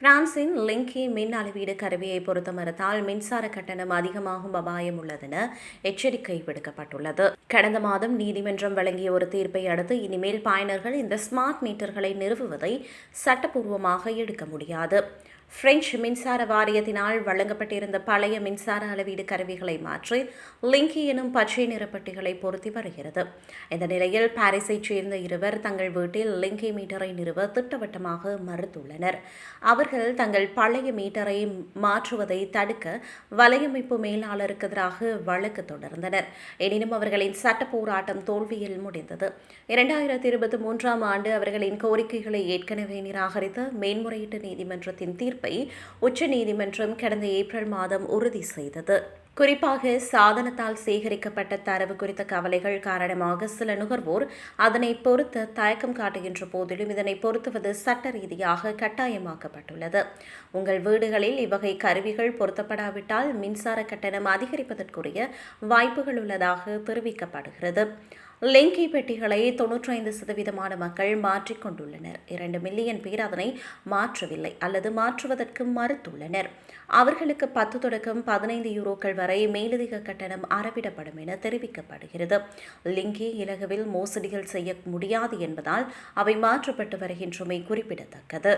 பிரான்சின் லிங்கி மின் அளவீடு கருவியை பொருத்த மறுத்தால் மின்சார கட்டணம் அதிகமாகும் அபாயம் உள்ளதென எச்சரிக்கை விடுக்கப்பட்டுள்ளது. கடந்த மாதம் நீதிமன்றம் வழங்கிய ஒரு தீர்ப்பை அடுத்து இனிமேல் பயனர்கள் இந்த ஸ்மார்ட் மீட்டர்களை நிறுவுவதை சட்டப்பூர்வமாக எடுக்க முடியாது. பிரெஞ்சு மின்சார வாரியத்தினால் வழங்கப்பட்டிருந்த பழைய மின்சார அளவீடு கருவிகளை மாற்றி லிங்கி எனும் பச்சை நிறப்பட்டிகளை பொருத்தி வருகிறது. இந்த நிலையில் பாரிஸைச் சேர்ந்த இருவர் தங்கள் வீட்டில் லிங்கி மீட்டரை நிறுவ திட்டவட்டமாக மறுத்துள்ளனர். அவர்கள் தங்கள் பழைய மீட்டரை மாற்றுவதை தடுக்க வலையமைப்பு மேலாளருக்கு எதிராக வழக்கு தொடர்ந்தனர். எனினும் அவர்களின் சட்ட போராட்டம் தோல்வியில் முடிந்தது. இரண்டாயிரத்தி இருபத்தி மூன்றாம் ஆண்டு அவர்களின் கோரிக்கைகளை ஏற்கனவே நிராகரித்த மேன்முறையீட்டு நீதிமன்றத்தின் தீர்ப்பு உச்சநீதிமன்றம் கடந்த ஏப்ரல் மாதம் உறுதி செய்தது. குறிப்பாக சாதனத்தால் சேகரிக்கப்பட்ட தரவு குறித்த கவலைகள் காரணமாக சில நுகர்வோர் அதனை பொருத்த தயக்கம் காட்டுகின்ற போதிலும் இதனை பொருத்துவது சட்ட ரீதியாக கட்டாயமாக்கப்பட்டுள்ளது. உங்கள் வீடுகளில் இவ்வகை கருவிகள் பொருத்தப்படாவிட்டால் மின்சார கட்டணம் அதிகரிப்பதற்குரிய வாய்ப்புகள் உள்ளதாக தெரிவிக்கப்படுகிறது. லிங்கி பெட்டிகளை தொன்னூற்றி ஐந்து சதவீதமான மக்கள் மாற்றிக்கொண்டுள்ளனர் இரண்டு மில்லியன் பேர் அதனை மாற்றவில்லை அல்லது மாற்றுவதற்கு மறுத்துள்ளனர். அவர்களுக்கு பத்து தொடக்கம் பதினைந்து யூரோக்கள் வரை மேலதிக கட்டணம் அறவிடப்படும் என தெரிவிக்கப்படுகிறது. லிங்கி இலகுவில் மோசடிகள் செய்ய முடியாது என்பதால் அவை மாற்றப்பட்டு வருகின்றமை குறிப்பிடத்தக்கது.